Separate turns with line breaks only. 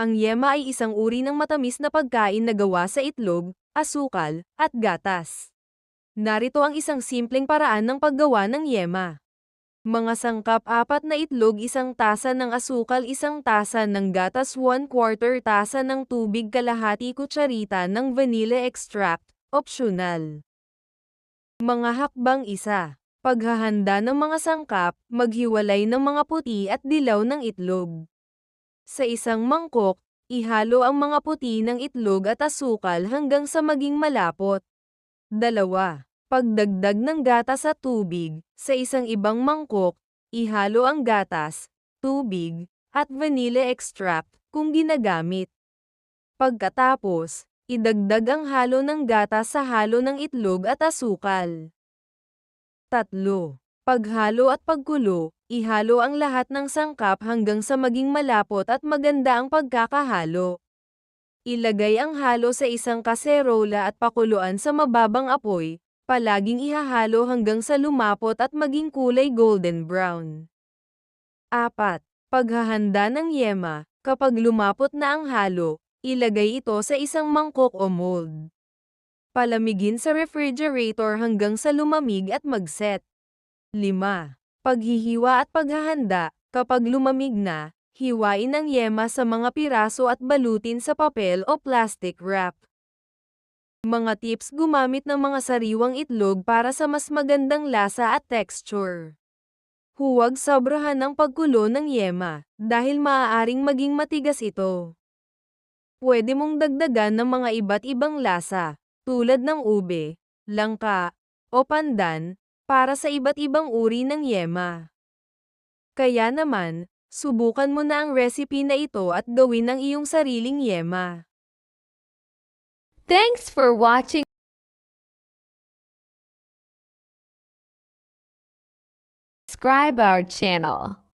Ang yema ay isang uri ng matamis na pagkain na gawa sa itlog, asukal, at gatas. Narito ang isang simpleng paraan ng paggawa ng yema. Mga sangkap apat na itlog isang tasa ng asukal isang tasa ng gatas 1 quarter tasa ng tubig kalahati kutsarita ng vanilla extract, optional. Mga hakbang isa. Paghahanda ng mga sangkap, maghiwalay ng mga puti at dilaw ng itlog. Sa isang mangkok, ihalo ang mga puti ng itlog at asukal hanggang sa maging malapot. Dalawa. Pagdagdag ng gatas at tubig, sa isang ibang mangkok, ihalo ang gatas, tubig, at vanilla extract kung ginagamit. Pagkatapos, idagdag ang halo ng gatas sa halo ng itlog at asukal. Tatlo. Paghalo at pagkulo, ihalo ang lahat ng sangkap hanggang sa maging malapot at maganda ang pagkakahalo. Ilagay ang halo sa isang kaserola at pakuluan sa mababang apoy, palaging ihahalo hanggang sa lumapot at maging kulay golden brown. 4. Paghahanda ng yema, kapag lumapot na ang halo, ilagay ito sa isang mangkok o mold. Palamigin sa refrigerator hanggang sa lumamig at magset. 5. Paghihiwa at paghahanda, kapag lumamig na, hiwain ang yema sa mga piraso at balutin sa papel o plastic wrap. Mga tips gumamit ng mga sariwang itlog para sa mas magandang lasa at texture. Huwag sobrahan ng pagkulo ng yema, dahil maaaring maging matigas ito. Pwede mong dagdagan ng mga iba't ibang lasa, tulad ng ube, langka, o pandan, para sa iba't ibang uri ng yema. Kaya naman, subukan mo na ang recipe na ito at gawin ang iyong sariling yema.
Thanks for watching. Subscribe our channel.